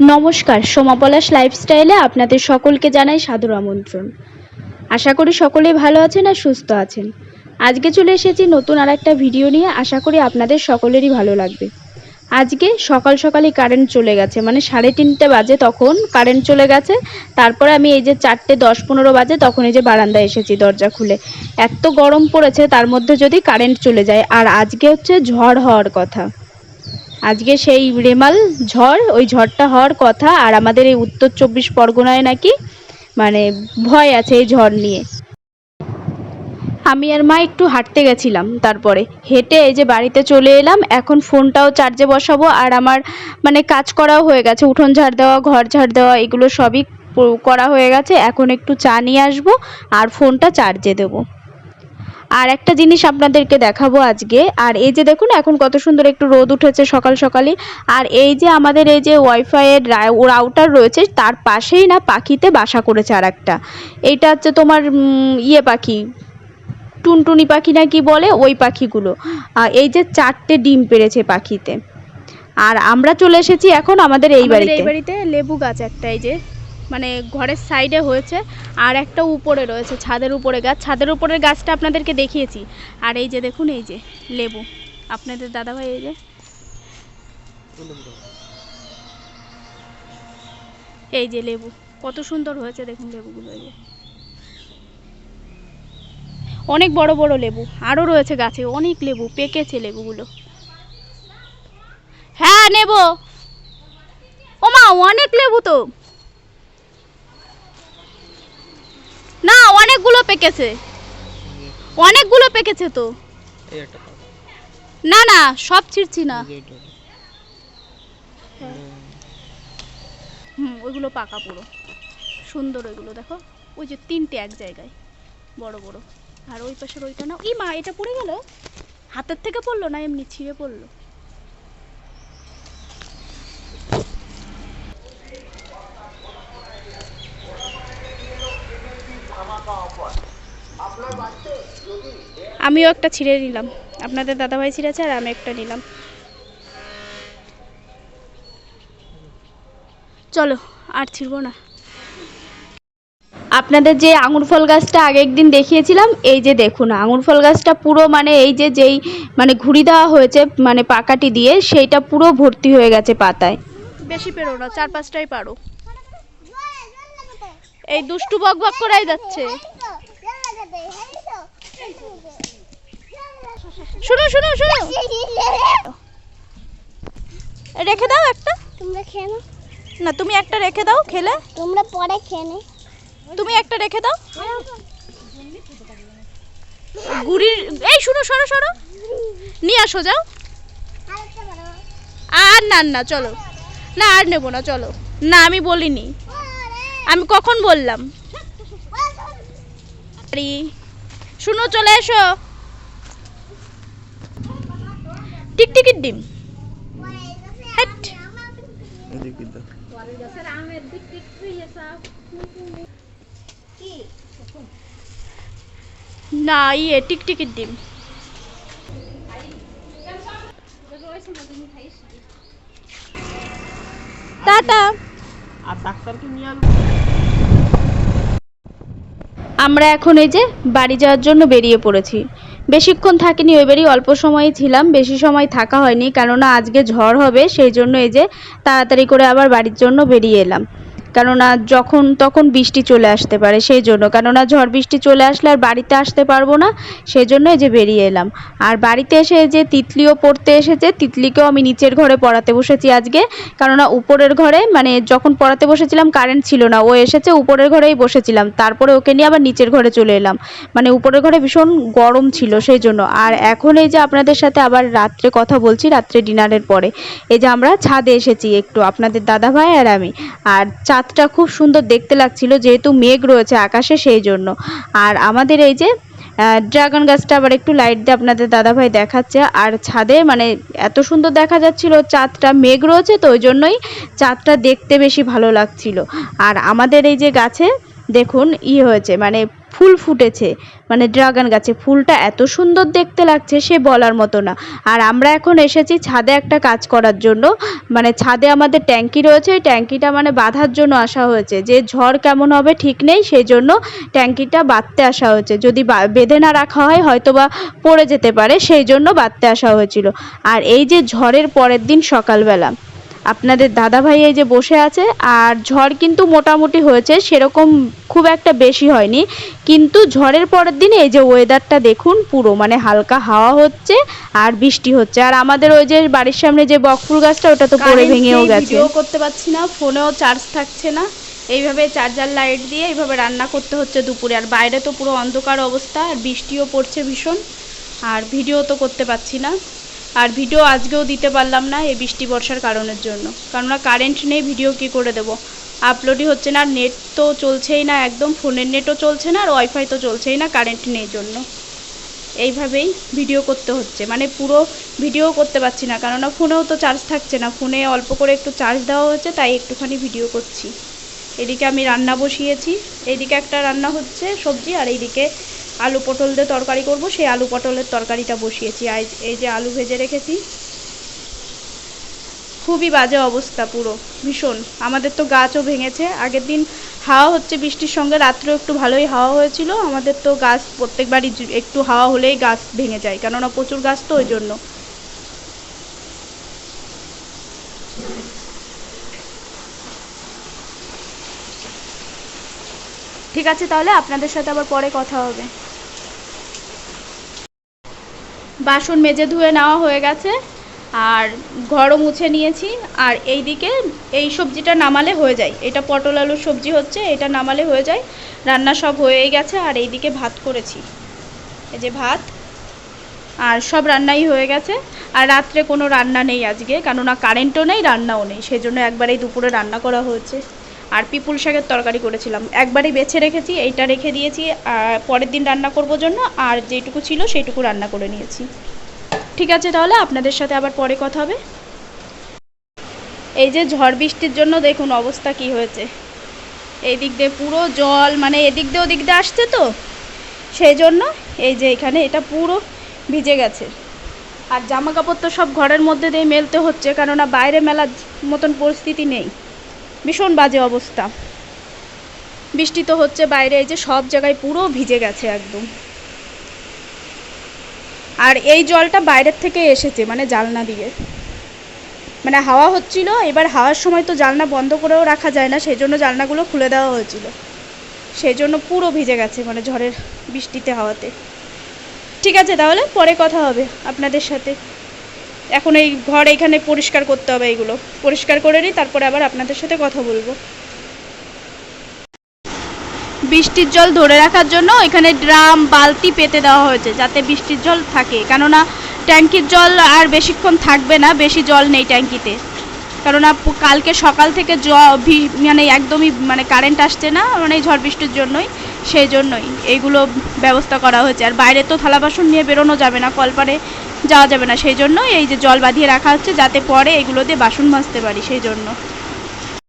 নমস্কার সোমাপলাশ লাইফস্টাইলে আপনাদের সকলকে জানাই সাদর আমন্ত্রণ। আশা করি সকলেই ভালো আছেন আর সুস্থ আছেন। আজকে চলে এসেছি নতুন আর একটা ভিডিও নিয়ে, আশা করি আপনাদের সকলেরই ভালো লাগবে। আজকে সকাল সকালই কারেন্ট চলে গেছে মানে সাড়ে তিনটে বাজে তখন কারেন্ট চলে গেছে। তারপরে আমি এই যে চারটে দশ পনেরো বাজে তখন এই যে বারান্দায় এসেছি দরজা খুলে। এত গরম পড়েছে, তার মধ্যে যদি কারেন্ট চলে যায়। আর আজকে হচ্ছে ঝড় হওয়ার কথা। আজকে সেই রেমাল ঝড়, ওই ঝড়টা হওয়ার কথা আর আমাদের এই উত্তর চব্বিশ পরগনায় নাকি মানে ভয় আছে এই ঝড় নিয়ে। আমি আর মা একটু হাঁটতে গেছিলাম তারপরে। হেঁটে এই যে বাড়িতে চলে এলাম, এখন ফোনটাও চার্জে বসাবো আর আমার মানে কাজ করাও হয়ে গেছে। উঠোন ঝাড় দেওয়া, ঘর ঝাড় দেওয়া, এগুলো সবই করা হয়ে গেছে। এখন একটু চা নিয়ে আসব আর ফোনটা চার্জে দেবো। আর একটা জিনিস আপনাদেরকে দেখাবো আজকে। আর এই যে দেখুন এখন কত সুন্দর একটু রোদ উঠেছে সকাল সকালই। আর এই যে আমাদের এই যে ওয়াইফাইয়ের রাউটার রয়েছে তার পাশেই না পাখিতে বাসা করেছে আর একটা এইটা হচ্ছে তোমার ইয়ে পাখি টুনটুনি পাখি না কি বলে? ওই পাখিগুলো। আর এই যে চারটে ডিম পেড়েছে পাখিতে। আর আমরা চলে এসেছি এখন আমাদের এই বাড়িতে এই বাড়িতে লেবু গাছ একটা এই যে মানে ঘরের সাইডে হয়েছে আর একটা উপরে রয়েছে, ছাদের উপরে গাছ। ছাদের উপরের গাছটা আপনাদেরকে দেখিয়েছি। আর এই যে দেখুন, এই যে লেবু। আপনাদের দাদাভাই এই যে এই যে লেবু। কত সুন্দর হয়েছে দেখুন লেবুগুলো এই যে। অনেক বড় বড় লেবু। আরও রয়েছে গাছে, অনেক লেবু, পেকেছে লেবুগুলো। হ্যাঁ নেব। ওমা, অনেক লেবু তো না অনেকগুলো পেকেছে? অনেকগুলো পেকেছে তো। না না সব ছিঁড়ছি না। হুম ওইগুলো পাকা পুরো। সুন্দর ওইগুলো দেখো। ওই যে তিনটে এক জায়গায় বড় বড়। আর ওই পাশের ওইটা না ই মা এটা পড়ে গেল? হাতের থেকে পড়ল না এমনি ছিঁড়ে পড়ল? আমিও একটা ছিঁড়ে নিলাম। আপনাদের দাদাভাই ছিঁড়েছে আর আমি একটা নিলাম। চলো, আর ছিড়বো না। আপনাদের যে আঙুর ফল গাছটা আগে একদিন দেখিয়েছিলাম, এই যে দেখুন, আঙুর ফল গাছটা পুরো মানে এই যে যেই মানে ঘুড়ি দেওয়া হয়েছে মানে পাকাটি দিয়ে, সেইটা পুরো ভর্তি হয়ে গেছে পাতায়। বেশি পেরো না, চার পাঁচটাই পারো। এই দুষ্টু বক বক করাই যাচ্ছে। শুনো শুনো শুনো। রেখে দাও একটা। তোমরা খেয়ে নাও। না তুমি একটা রেখে দাও খেলে। তোমরা পরে খেয়ে নে তুমি একটা রেখে দাও। গুড়ির এই শুনো সরো সরো নিয়ে আসো যাও। আর না না চলো। না আর নেব না চলো। না আমি বলিনি। আমি কখন বললাম? আরে, শুনো চলে এসো। টিকটিকির ডিম। না ইয়ে টিকটিকির ডিম। টাটা। আর ডাক্তারকে নিয়ে আমরা এখন এই যে বাড়ি যাওয়ার জন্য বেরিয়ে পড়েছি। বেশিক্ষণ থাকিনি, ওই বাড়ি অল্প সময়ই ছিলাম, বেশি সময় থাকা হয়নি, কেননা আজকে ঝড় হবে, সেই জন্য এই যে তাড়াতাড়ি করে আবার বাড়ির জন্য বেরিয়ে এলাম। কেননা যখন তখন বৃষ্টি চলে আসতে পারে সেই জন্য। কেননা ঝড় বৃষ্টি চলে আসলে আর বাড়িতে আসতে পারব না সেই জন্য যে বেরিয়ে এলাম। আর বাড়িতে এসে যে তিতলিও পড়তে এসেছে, তিতলিকেও আমি নিচের ঘরে পড়াতে বসেছি আজকে। কেননা উপরের ঘরে মানে যখন পড়াতে বসেছিলাম কারেন্ট ছিল না। ও এসেছে, উপরের ঘরেই বসেছিলাম। তারপরে ওকে নিয়ে আবার নিচের ঘরে চলে এলাম। মানে উপরের ঘরে ভীষণ গরম ছিল সেই জন্য। আর এখন এই যে আপনাদের সাথে আবার রাত্রে কথা বলছি, রাত্রে ডিনারের পরে। এই যে আমরা ছাদে এসেছি একটু, আপনাদের দাদা ভাই আর আমি। আর চাঁদটা খুব সুন্দর দেখতে লাগছিল, যেহেতু মেঘ রয়েছে আকাশে সেই জন্য। আর আমাদের এই যে ড্রাগন গাছটা আবার একটু লাইট দিয়ে আপনাদের দাদাভাই দেখাচ্ছে। আর ছাদে মানে এত সুন্দর দেখা যাচ্ছিল, চাঁদটা মেঘ রয়েছে তো ওই জন্যই চাঁদটা দেখতে বেশি ভালো লাগছিল। আর আমাদের এই যে গাছে দেখুন ই হয়েছে মানে ফুল ফুটেছে। মানে ড্রাগন গাছে। ফুলটা এত সুন্দর দেখতে লাগছে সে বলার মতো না। আর আমরা এখন এসেছি ছাদে একটা কাজ করার জন্য। মানে ছাদে আমাদের ট্যাঙ্কি রয়েছে। ওই ট্যাঙ্কিটা মানে বাঁধার জন্য আসা হয়েছে। যে ঝড় কেমন হবে ঠিক নেই সেই জন্য ট্যাঙ্কিটা বাঁধতে আসা হয়েছে। যদি বেঁধে না রাখা হয় হয়তো বা পড়ে যেতে পারে সেই জন্য বাঁধতে আসা হয়েছিল। আর এই যে ঝড়ের পরের দিন সকালবেলা আপনাদের দাদাভাই এই যে বসে আছে আর ঝড় কিন্তু মোটামুটি হয়েছে সেরকম খুব একটা বেশি হয়নি। কিন্তু ঝড়ের পরের দিন এই যে ওয়েদারটা দেখুন পুরো মানে হালকা হাওয়া হচ্ছে আর বৃষ্টি হচ্ছে। আর আমাদের ওই যে বাড়ির সামনে যে বকফুল গাছটা ওটা তো পড়ে ভেঙেও গেছে। ভিডিও করতে পারছি না ফোনেও চার্জ থাকছে না। এইভাবে চার্জার লাইট দিয়ে এইভাবে রান্না করতে হচ্ছে দুপুরে। আর বাইরে তো পুরো অন্ধকার অবস্থা আর বৃষ্টিও পড়ছে ভীষণ আর ভিডিও তো করতে পারছি না। আর ভিডিও আজকেও দিতে পারলাম না এই বৃষ্টি বর্ষার কারণের জন্য। কেননা কারেন্ট নেই ভিডিও কি করে দেবো? আপলোডই হচ্ছে না আর নেট তো চলছেই না একদম ফোনের নেটও চলছে না, আর ওয়াইফাই তো চলছেই না কারেন্ট নেই জন্য। এইভাবেই ভিডিও করতে হচ্ছে। মানে পুরো ভিডিও করতে পারছি না, কেননা ফোনেও তো চার্জ থাকছে না। ফোনে অল্প করে একটু চার্জ দেওয়া হয়েছে, তাই একটুখানি ভিডিও করছি। এদিকে আমি রান্না বসিয়েছি এইদিকে একটা রান্না হচ্ছে সবজি, আর এইদিকে আলু পটল দিয়ে তরকারি করব, সেই আলু পটলের তরকারিটা বসিয়েছি। এই যে আলু ভেজে রেখেছি, খুবই বাজে অবস্থা পুরো, ভীষণ। আমাদের তো গাছও ভেঙেছে। আগের দিন হাওয়া হচ্ছে বৃষ্টির সঙ্গে, রাত্রেও একটু ভালোই হাওয়া হয়েছিল। আমাদের তো গাছ প্রত্যেকবারই একটু হাওয়া হলেই গাছ ভেঙে যায়, কেননা প্রচুর গাছ তো ওই জন্য। ঠিক আছে তাহলে, আপনাদের সাথে আবার পরে কথা হবে। বাসন মেজে ধুয়ে নেওয়া হয়ে গেছে, আর ঘরও মুছে নিয়েছি, আর এই দিকে এই সবজিটা নামালে হয়ে যায়। এটা পটল আলুর সবজি হচ্ছে, এটা নামালে হয়ে যায়। রান্না সব হয়েই গেছে, আর এই দিকে ভাত করেছি। এই যে ভাত, আর সব রান্নাই হয়ে গেছে। আর রাত্রে কোনো রান্না নেই আজকে, কেননা কারেন্টও নেই, রান্নাও নেই সেই জন্য একবারেই দুপুরে রান্না করা হয়েছে। আর পিপুল শাকের তরকারি করেছিলাম। একবারই বেছে রেখেছি, এইটা রেখে দিয়েছি পরের দিন রান্না করব জন্য, আর যেটুকু ছিল সেইটুকু রান্না করে নিয়েছি। ঠিক আছে তাহলে, আপনাদের সাথে আবার পরে কথা হবে। এই যে ঝড় বৃষ্টির জন্য দেখুন অবস্থা কি হয়েছে। এই দিক দিয়ে পুরো জল মানে এদিক দিয়ে ওদিক দিয়ে আসছে তো সেই জন্য এই যে এখানে এটা পুরো ভিজে গেছে। আর জামা কাপড় তো সব ঘরের মধ্যে দিয়ে মেলতে হচ্ছে, কেননা বাইরে মেলার মতন পরিস্থিতি নেই। ভীষণ বাজে অবস্থা। বৃষ্টি তো হচ্ছে বাইরে, এই যে সব জায়গায় পুরো ভিজে গেছে একদম। আর এই জলটা বাইরের থেকে এসেছে মানে জালনা দিয়ে। মানে হাওয়া হচ্ছিল, এবার হাওয়ার সময় তো জালনা বন্ধ করেও রাখা যায় না সেই জন্য জালনাগুলো খুলে দেওয়া হয়েছিল। সেই জন্য পুরো ভিজে গেছে মানে ঝড়ের বৃষ্টিতে হাওয়াতে। ঠিক আছে তাহলে, পরে কথা হবে আপনাদের সাথে। এখন এই ঘর এখানে পরিষ্কার করতে হবে এইগুলো পরিষ্কার করে নিই, তারপরে আবার আপনাদের সাথে কথা বলব। বৃষ্টির জল ধরে রাখার জন্য এখানে ড্রাম, বালতি পেতে দেওয়া হয়েছে, যাতে বৃষ্টির জল থাকে। কেননা ট্যাঙ্কির জল আর বেশিক্ষণ থাকবে না, বেশি জল নেই ট্যাঙ্কিতে। কেননা কালকে সকাল থেকে জ মানে একদমই মানে কারেন্ট আসছে না মানে ঝড় বৃষ্টির জন্যই, সেই জন্যই। এইগুলো ব্যবস্থা করা হয়েছে। আর বাইরে তো থালা বাসন নিয়ে বেরোনো যাবে না, কলপারে যাওয়া যাবে না। সেই জন্য এই যে জল বাঁধিয়ে রাখা হচ্ছে, যাতে পরে এগুলো দিয়ে বাসন মাজতে পারি, সেই জন্য।